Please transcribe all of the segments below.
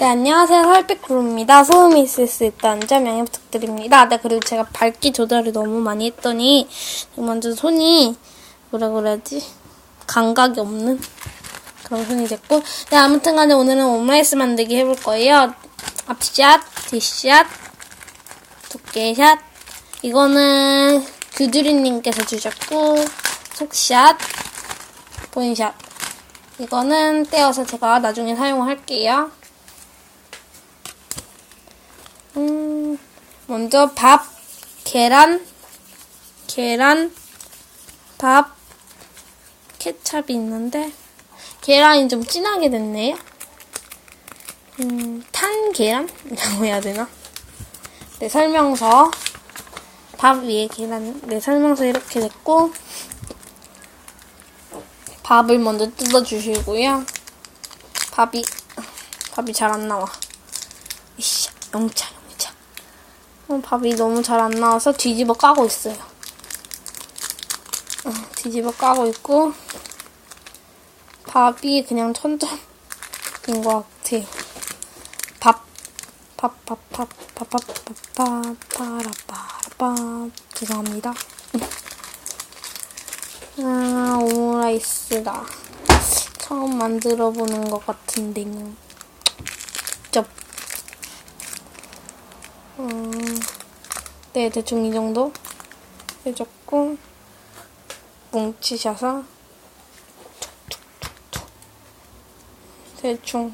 네, 안녕하세요. 설백구루입니다. 소음이 있을 수 있다는 점 양해 부탁드립니다. 네, 그리고 제가 밝기 조절을 너무 많이 했더니, 먼저 손이, 뭐라 그래야지? 감각이 없는 그런 손이 됐고, 네, 아무튼 간에 오늘은 오므라이스 만들기 해볼 거예요. 앞샷, 뒷샷, 두께샷. 이거는 규드리님께서 주셨고, 속샷, 본샷. 이거는 떼어서 제가 나중에 사용할게요. 먼저 밥, 계란, 계란, 밥, 케찹이 있는데, 계란이 좀 진하게 됐네요. 음, 탄 계란이라고 해야 되나? 네, 설명서. 밥 위에 계란, 네, 설명서 이렇게 됐고, 밥을 먼저 뜯어주시고요. 밥이, 밥이 잘 안 나와. 이씨, 영차. 어, 밥이 너무 잘 안 나와서 뒤집어 까고 있어요. 어, 뒤집어 까고 있고, 밥이 그냥 천점인 것 같아요. 밥, 밥, 밥, 밥, 밥, 밥, 밥, 밥, 파라파라밥. 죄송합니다. 아, 오므라이스다. 처음 만들어 보는 것 같은데. 쩝. 음, 네, 대충 이 정도 해줬고, 뭉치셔서. 대충.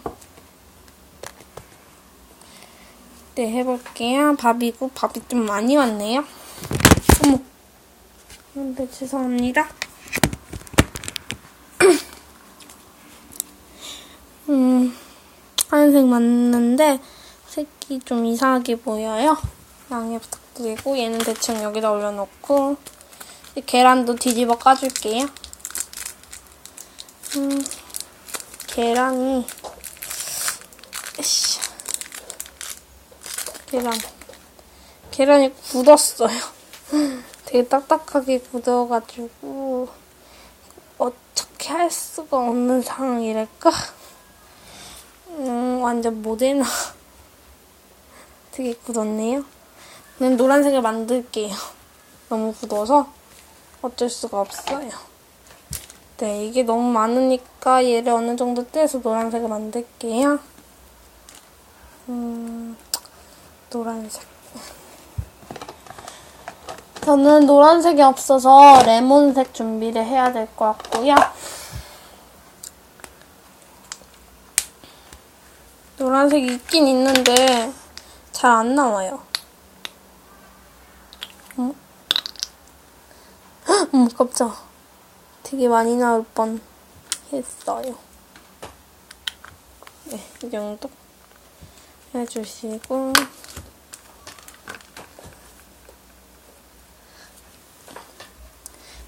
네, 해볼게요. 밥이고, 밥이 좀 많이 왔네요. 어머. 네, 죄송합니다. 음, 하얀색 맞는데 색이 좀 이상하게 보여요. 양해 부탁드리고 얘는 대충 여기다 올려놓고 이 계란도 뒤집어 까줄게요. 음, 계란이 으쌰. 계란 계란이 굳었어요. 되게 딱딱하게 굳어가지고 어떻게 할 수가 없는 상황이랄까? 음, 완전 모데나. 되게 굳었네요. 그냥 노란색을 만들게요. 너무 굳어서 어쩔 수가 없어요. 네, 이게 너무 많으니까 얘를 어느 정도 떼서 노란색을 만들게요. 음, 노란색. 저는 노란색이 없어서 레몬색 준비를 해야 될 것 같고요. 노란색이 있긴 있는데 잘 안 나와요. 헉, 어머 깜짝. 되게 많이 나올 뻔 했어요. 네, 이 정도 해주시고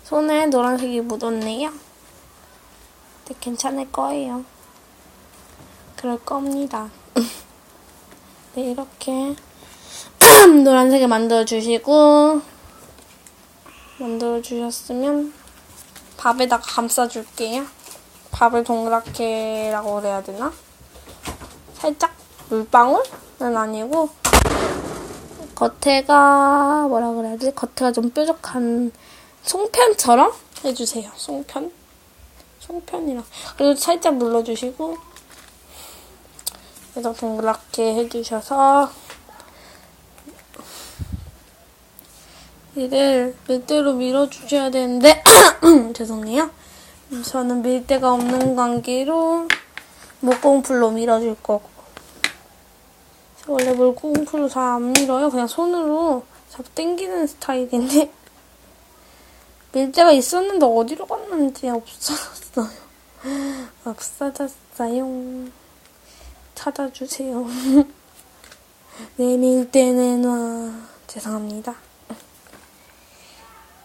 손에 노란색이 묻었네요. 근데 괜찮을 거예요. 그럴 겁니다. 네, 이렇게 노란색을 만들어주시고 만들어주셨으면 밥에다가 감싸줄게요. 밥을 동그랗게라고 그래야 되나? 살짝 물방울은 아니고 겉에가 뭐라 그래야지? 겉에가 좀 뾰족한 송편처럼 해주세요. 송편? 송편이랑 그리고 살짝 눌러주시고 그래서 동그랗게 해주셔서 이를 밀대로 밀어주셔야 되는데 죄송해요. 저는 밀대가 없는 관계로 목공풀로 밀어줄 거고 원래 목공풀로 잘 안 밀어요. 그냥 손으로 자꾸 당기는 스타일인데 밀대가 있었는데 어디로 갔는지 없어졌어요. 없어졌어요. 찾아주세요. 내 밀대 내놔. 죄송합니다.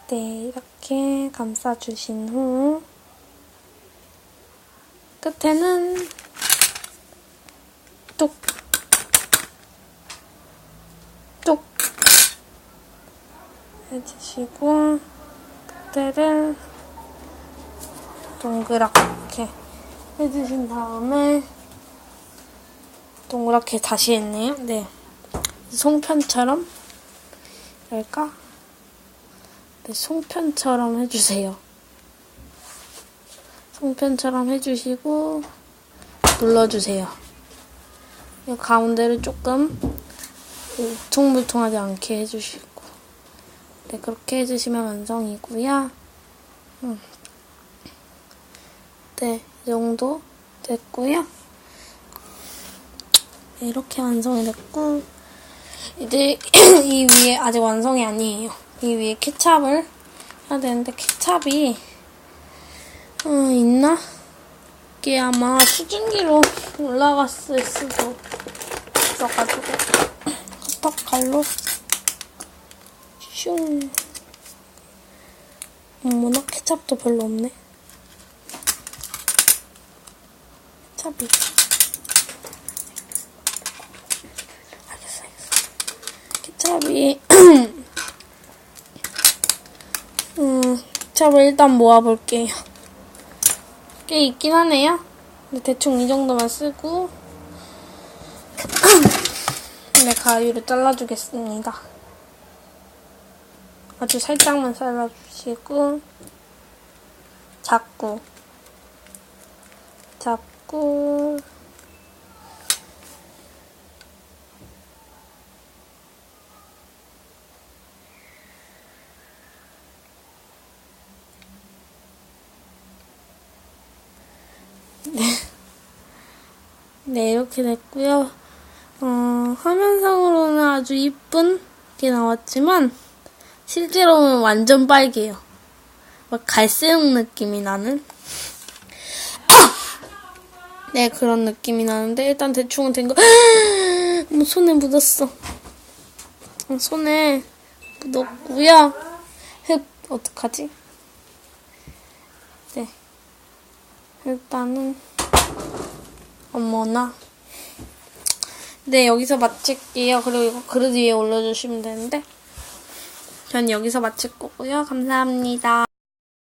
네, 이렇게 감싸주신 후 끝에는 뚝, 뚝 해주시고 끝에를 동그랗게 해주신 다음에 동그랗게 다시 했네요. 네. 송편처럼 할까? 네, 송편처럼 해주세요. 송편처럼 해주시고 눌러주세요. 이 가운데를 조금 울퉁불퉁하지 않게 해주시고 네 그렇게 해주시면 완성이고요. 음. 네, 이 정도 됐고요. 네, 이렇게 완성이 됐고 이제 이 위에 아직 완성이 아니에요. 이 위에 케찹을 해야 되는데 케찹이 어, 있나? 이게 아마 수증기로 올라갔을 수도 있어가지고 컵 갈로 슝 어머나 케찹도 별로 없네. 케찹이 알겠어 알겠 어. 케찹이 음 케찹을 일단 모아볼게요. 꽤 있긴 하네요. 근데 대충 이 정도만 쓰고 네 가위로 잘라주겠습니다. 아주 살짝만 잘라주시고 잡고 잡고 네, 이렇게 됐고요. 어, 화면상으로는 아주 이쁜 게 나왔지만 실제로는 완전 빨개요. 막 갈색 느낌이 나는. 네, 그런 느낌이 나는데 일단 대충은 된 거. 뭐 손에 묻었어. 어, 손에 묻었고요. 흡 어떡하지? 네. 일단은 어머나. 네, 여기서 마칠게요. 그리고 이거 그릇 위에 올려주시면 되는데. 전 여기서 마칠 거고요. 감사합니다.